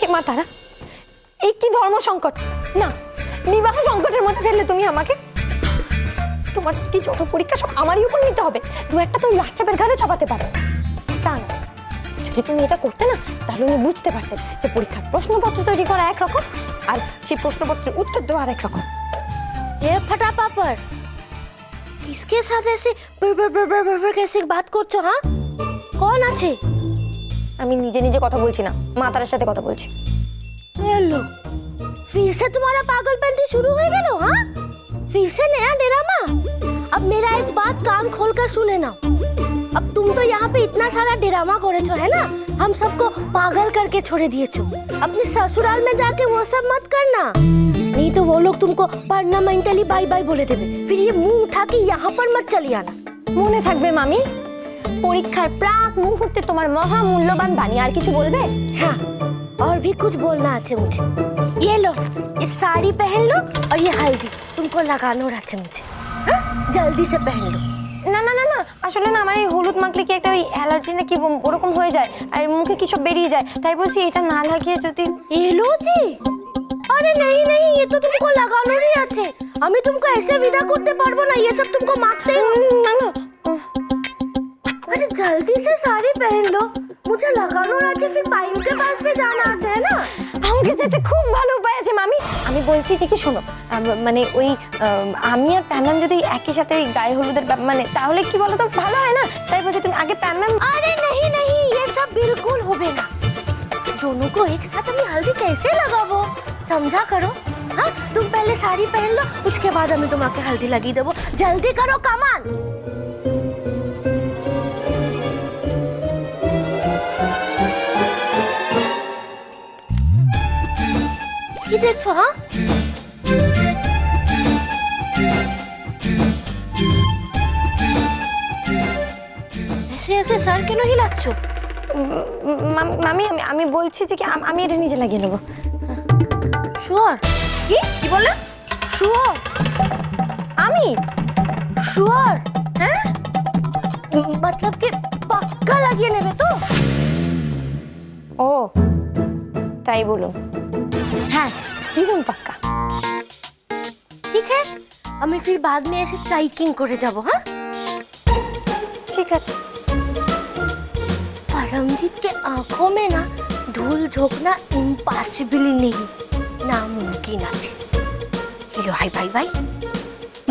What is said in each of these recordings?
হে মা তারা এই কি ধর্ম সংকট না বিবাহ সংকটের মধ্যে ফেললে তুমি আমাকে তোমার কি যত পরীক্ষা সব আমারই উপর নিতে হবে দু একটা তুমি বাচ্চাপের ঘাড়ে চাপাতে পারো তা না যদি তুমি এটা করতে না তাহলে উনি বুঝতে পারতেন যে পরীক্ষার প্রশ্নপত্র তৈরি করা একরকম আর সেই প্রশ্নপত্রের উত্তর দেওয়া আরেক রকম ये फटा पापड़ किसके साथ ऐसे बर बर बर बर बर बर कैसे बात করছো হ্যাঁ কোন আছে আমি নিজে নিজে কথা বলছি না মা তারার সাথে কথা বলছি हेलो फिर से तुम्हारा पागलपंती शुरू हो गया हाँ फिर से नया ड्रामा अब मेरा एक बात कान खोल कर सुने ना अब तुम तो यहाँ पे इतना सारा ड्रामा करे छो है ना हम सबको पागल करके छोड़े दिए छो अपने ससुराल में जाके वो सब मत करना नहीं तो वो लोग तुमको परमानेंटली बाय बाय बोले देवे फिर ये मुंह उठा के यहाँ पर मत चली आना মনে থাকবে মামি পরীক্ষার প্রাক মুহূর্তে তোমার মহা মূল্যবান বাণী আর কিছু বলবে हाँ और भी कुछ बोलना আছে मुझे ये लो ये साड़ी पहन लो और ये हल्दी तुमको लगानो আছে मुझे हाँ? जल्दी से पहन लो না না না না আসলে না আমার এই হলুদ মাখলে কি একটা ওই অ্যালার্জি না কি ও- ওরকম হয়ে যায় আর মুখে কি সব বেরিয়ে যায় তাই বলছি এটা না লাগিয়ে যদি ये लो जी अरे नहीं नहीं ये तो तुमको লাগানোরই আছে আমি तुमको ऐसे विदा करते पारबो ना ये सब तुमको मांगते ही উম, না না উম, अरे जल्दी से साड़ी पहन लो। मुझे लगानो আছে ফির পাইন কে পাস পে জানা আছে না আমার কাছে একটা খুব ভালো উপায় আছে মামি। আমি বলছি যে কি শোনো মানে ওই আমি আর প্যামম্যাম যদি একই সাথে ওই গায়ে হলুদের মানে তাহলে কি বলো তো ভালো হয় না? তাই বলছি তুমি আগে প্যামম্যাম আরে नहीं नहीं ये सब बिल्कुल होबे ना दोनों को एक साथ আমি हल्दी कैसे সমঝা समझा करो हाँ तुम पहले साड़ी पहन लो उसके बाद हमें तुम्हें हल्दी लगी देवो जल्दी करो कमाल Bir de Tuha. এসে এসে স্যারকে নহি লাগছো মামি আমি আমি বলছি যে কি আমি এটা নিজে লাগিয়ে নেব। শুয়ার। কি? কি বললে? শুয়ার। আমি? শুয়ার। হ্যাঁ? মতলব কি পাক্কা লাগিয়ে নেবে তো? ও তাই বলুন। হ্যাঁ দ্বিগুণ পাক্কা ঠিক है আমি फिर बाद में ऐसे ट्राइकिंग করে যাব হ্যাঁ ঠিক আছে परमजीत के आंखों में ना धूल झोंकना इम्पॉसिबल नहीं नामुमकिन আছে हेलो हाय बाय बाय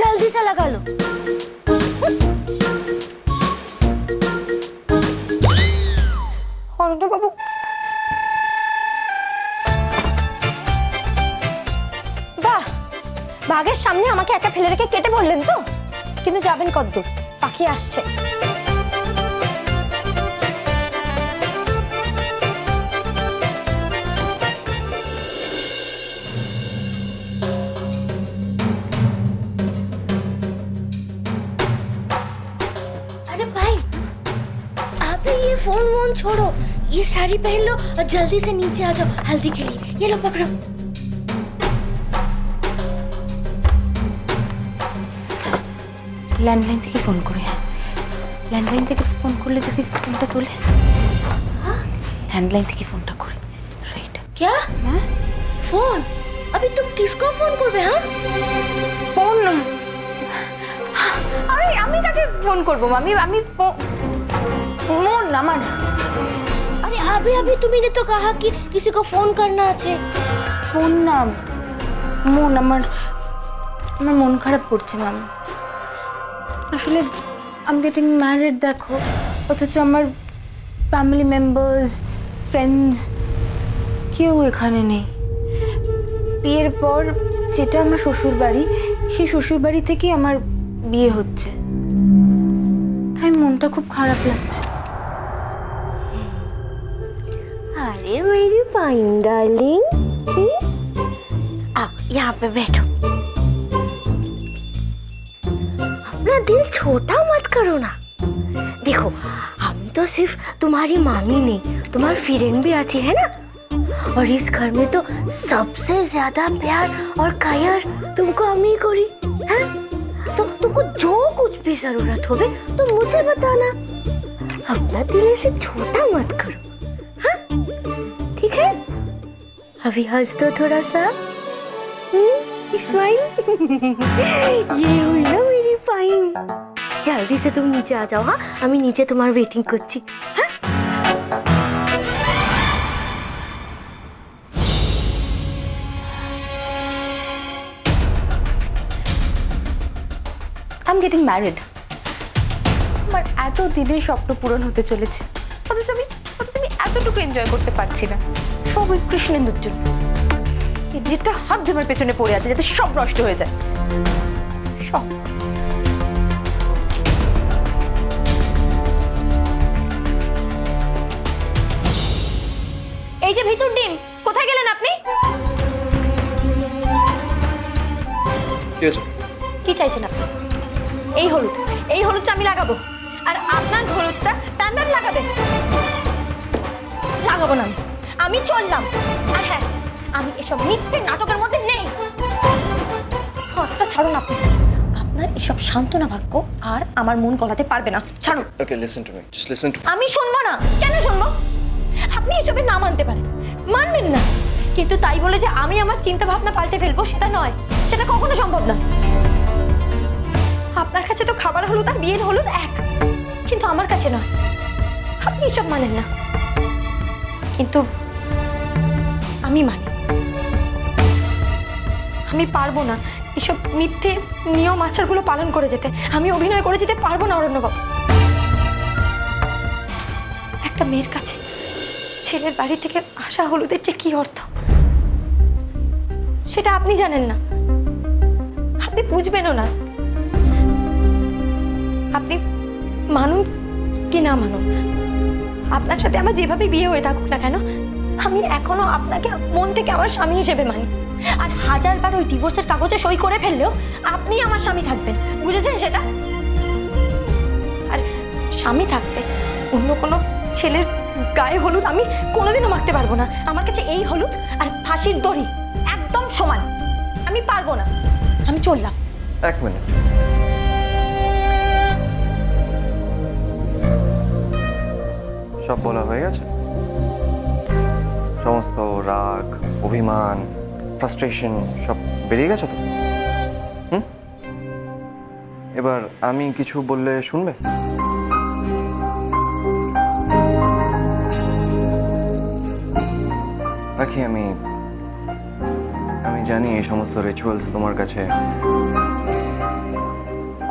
जल्दी से लगा लो বাঘের সামনে আমাকে একা ফেলে রেখে কেটে পড়লেন তো কিন্তু যাবেন কদ্দূর পাখি আসছে अरे भाई अबे ये फोन वोन छोड़ो ये साड़ी पहन लो और जल्दी से नीचे आ जाओ हल्दी के लिए ये लो पकड़ो ল্যান্ডলাইন থেকে ফোন করে ল্যান্ডলাইন থেকে ফোন করলে যদি ফোনটা তোলে হ্যান্ডলাইন থেকে ফোনটা করে রাইট क्या হ্যাঁ फोन अभी तुम किसको फोन করবে হ্যাঁ ফোন আমি আমি তাকে ফোন করবো আমি আমি ফো- মন আমার अरे अभी अभी तुमने तो कहा कि किसी को फोन करना আছে ফোন না মন আমার আমার মন খারাপ করছে ম্যাম আসলে আমি গেটিং ম্যারিড দেখো অথচ আমার ফ্যামিলি মেম্বার্স ফ্রেন্ডস কেউ এখানে নেই বিয়ের পর যেটা আমার শ্বশুর বাড়ি সেই শ্বশুর বাড়ি থেকেই আমার বিয়ে হচ্ছে তাই মনটা খুব খারাপ লাগছে अरे मेरी पाइन डार्लिंग आओ यहाँ पे बैठो दिल छोटा मत करो ना। देखो, हम तो सिर्फ़ तुम्हारी मामी नहीं, तुम्हारी फ्रेंड भी आती है ना? और इस घर में तो सबसे ज़्यादा प्यार और कायर तुमको हम ही करी है? तो तुमको जो कुछ भी ज़रूरत होवे तो मुझे बताना। अपना दिल ऐसे छोटा मत करो हाँ? ठीक है? अभी हंस दो थोड़ा सा। स्माइल ये हुई ना ফাইন জলদি সে তুমি নিচে আ যাও হ্যাঁ? আমি নিচে তোমার ওয়েটিং করছি হ্যাঁ? আম গেটিং ম্যারিড আমার এত দিনের স্বপ্ন পূরণ হতে চলেছে। অথচ আমি অথচ আমি এতটুকু এনজয় করতে পারছি না। সব ওই কৃষ্ণেন্দুর জন্য। যেটা হাত ধরে পেছনে পড়ে আছে, যাতে সব নষ্ট হয়ে যায়। সব। এই যে ভিতর ডিম কোথায় গেলেন আপনি? কি চাইছেন আপনি? এই হলুদ এই হলুদটা আমি লাগাবো। আর আপনার হলুদটা প্যাম প্যাম লাগাবে লাগাবো না আমি। আমি চললাম। আর হ্যাঁ আমি এসব মিথ্যে নাটকের মধ্যে নেই। হাতটা ছাড়ুন আপনি। আপনার এসব সান্ত্বনা বাক্য আর আমার মন গলাতে পারবে না। ছাড়ুন। Okay listen to me just listen to আমি শুনব না। কেন শুনব? আপনি এসবে না মানতে পারেন। মানবেন না। কিন্তু তাই বলে যে আমি আমার চিন্তা ভাবনা পাল্টে ফেলব, সেটা নয়। সেটা কখনো সম্ভব না আপনার কাছে তো খাবার হলুদ আর বিয়ের হলুদ এক। কিন্তু আমার কাছে নয়। আপনি এসব মানেন না। কিন্তু আমি মানি। আমি পারব না এসব মিথ্যে নিয়ম আচারগুলো পালন করে যেতে। আমি অভিনয় করে যেতে পারব না অরণ্যবাবু। একটা মেয়ের কাছে ছেলের বাড়ি থেকে আসা হলুদের যে কি অর্থ? সেটা আপনি জানেন না। আপনি বুঝবেনও না। আপনি মানুন কি না মানুন? আপনার সাথে আমার যেভাবে বিয়ে হয়ে থাকুক না কেন, আমি এখনও আপনাকে মন থেকে আমার স্বামী হিসেবে মানি। আর হাজারবার ওই ডিভোর্সের কাগজে সই করে ফেললেও আপনি আমার স্বামী থাকবেন। বুঝেছেন সেটা? আর স্বামী থাকতে অন্য কোনো ছেলের গায়ে হলুদ আমি কোনোদিনও মাখতে পারব না। আমার কাছে এই হলুদ আর ফাঁসির দড়ি একদম সমান। আমি পারব না। আমি চললাম। এক মিনিট। সব বলা হয়ে গেছে? সমস্ত রাগ, অভিমান ফ্রাস্ট্রেশন সব বেরিয়ে গেছে তো? এবার আমি কিছু বললে শুনবে? রাখি আমি আমি জানি এই সমস্ত রিচুয়ালস তোমার কাছে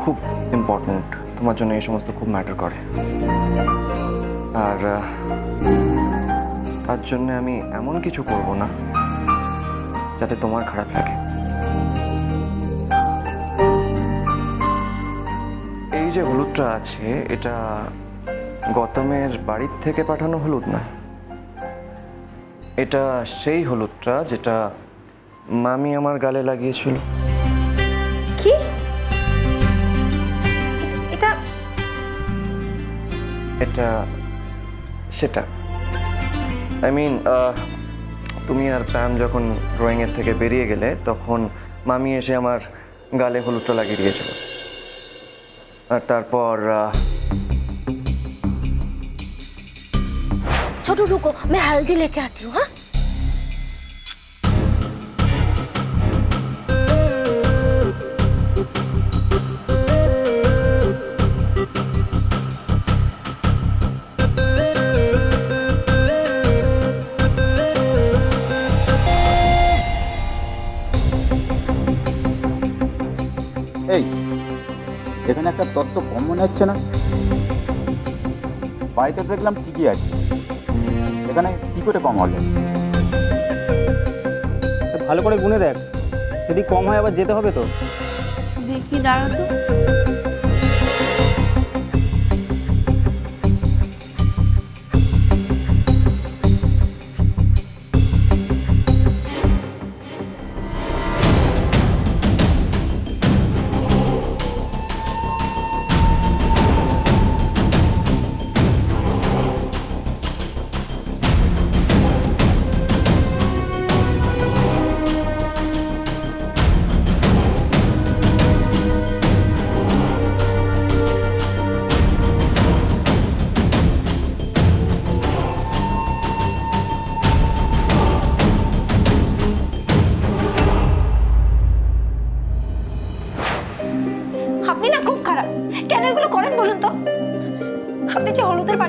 খুব ইম্পর্ট্যান্ট তোমার জন্য এই সমস্ত খুব ম্যাটার করে। আর, তার জন্য আমি এমন কিছু করব না, যাতে তোমার খারাপ লাগে। এই যে হলুদটা আছে, এটা গৌতমের বাড়ির থেকে পাঠানো হলুদ না? এটা সেই হলুদটা যেটা মামি আমার গালে লাগিয়েছিল। কি? এটা এটা সেটা। আই মিন তুমি আর প্যাম যখন ড্রয়িংয়ের থেকে বেরিয়ে গেলে তখন মামি এসে আমার গালে হলুদটা লাগিয়ে দিয়েছিল। আর তারপর छोटू रुको मैं हल्दी लेके आती हूँ हाँ এই এখানে একটা তত্ত্ব কম মনে হচ্ছে না বাড়িতে দেখলাম ঠিকই আছে এখানে কি করে কম হবে ভালো করে গুনে দেখ। যদি কম হয় আবার যেতে হবে তো। দেখি দাঁড়া তো।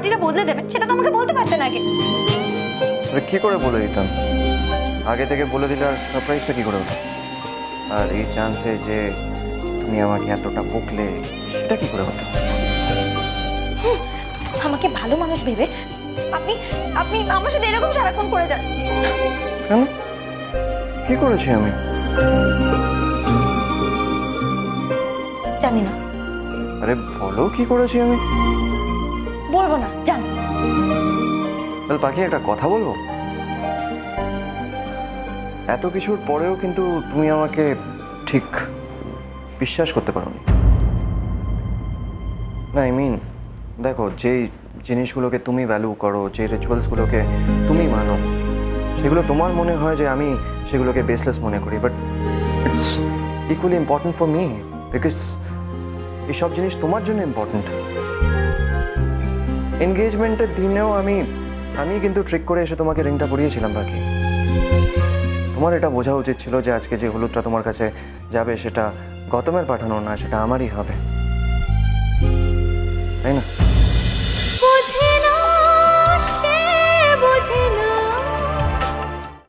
পার্টিটা বদলে দেবেন সেটা তো আমাকে বলতে পারতেন আগে। কি করে বলে দিতাম? আগে থেকে বলে দিলে আর সারপ্রাইজটা কি করে হতো? আর এই চান্সে যে তুমি আমাকে এতটা বকলে সেটা কি করে হতো? আমাকে ভালো মানুষ ভেবে আপনি আপনি আমার সাথে এরকম সারাক্ষণ করে যান। কেন? কি করেছি আমি? জানি না। আরে বলো কি করেছি আমি? বলব না জান তাহলে পাখি, একটা কথা বলব? এত কিছুর পরেও কিন্তু তুমি আমাকে ঠিক বিশ্বাস করতে পারোনি। না আই মিন দেখো, যেই জিনিসগুলোকে তুমি ভ্যালু করো যে রিচুয়ালসগুলোকে তুমি মানো, সেগুলো তোমার মনে হয় যে আমি সেগুলোকে বেসলেস মনে করি but it's equally important for me because এইসব জিনিস তোমার জন্য ইম্পর্টেন্ট এনগেজমেন্টের দিনেও আমি আমি কিন্তু ট্রিক করে এসে তোমাকে রিংটা পরিয়েছিলাম, বাকি। তোমার এটা বোঝা উচিত ছিল যে আজকে যে হলুদটা তোমার কাছে যাবে, সেটা গতমের পাঠানো না সেটা আমারই হবে। তাই না? বোঝে সে না